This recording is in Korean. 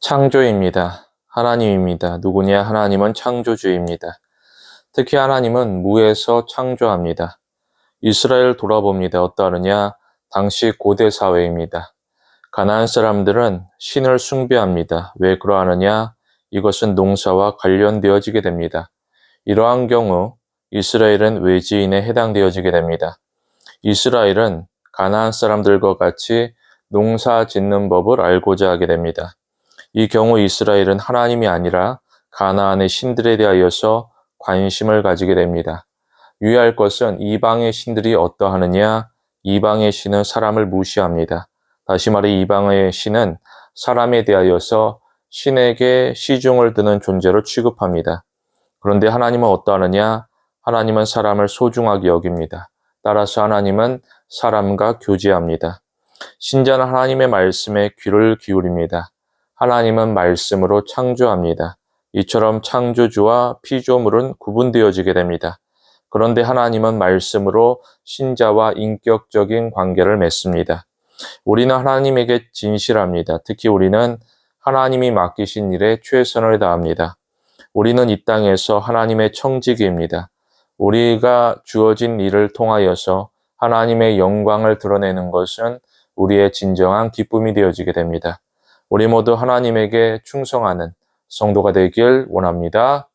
창조입니다. 하나님입니다. 누구냐? 하나님은 창조주입니다. 특히 하나님은 무에서 창조합니다. 이스라엘 돌아봅니다. 어떠하느냐? 당시 고대 사회입니다. 가나안 사람들은 신을 숭배합니다. 왜 그러하느냐? 이것은 농사와 관련되어지게 됩니다. 이러한 경우 이스라엘은 외지인에 해당되어지게 됩니다. 이스라엘은 가나안 사람들과 같이 농사 짓는 법을 알고자 하게 됩니다. 이 경우 이스라엘은 하나님이 아니라 가나안의 신들에 대하여서 관심을 가지게 됩니다. 유의할 것은 이방의 신들이 어떠하느냐? 이방의 신은 사람을 무시합니다. 다시 말해 이방의 신은 사람에 대하여서 신에게 시중을 드는 존재로 취급합니다. 그런데 하나님은 어떠하느냐? 하나님은 사람을 소중하게 여깁니다. 따라서 하나님은 사람과 교제합니다. 신자는 하나님의 말씀에 귀를 기울입니다. 하나님은 말씀으로 창조합니다. 이처럼 창조주와 피조물은 구분되어지게 됩니다. 그런데 하나님은 말씀으로 신자와 인격적인 관계를 맺습니다. 우리는 하나님에게 진실합니다. 특히 우리는 하나님이 맡기신 일에 최선을 다합니다. 우리는 이 땅에서 하나님의 청지기입니다. 우리가 주어진 일을 통하여서 하나님의 영광을 드러내는 것은 우리의 진정한 기쁨이 되어지게 됩니다. 우리 모두 하나님에게 충성하는 성도가 되길 원합니다.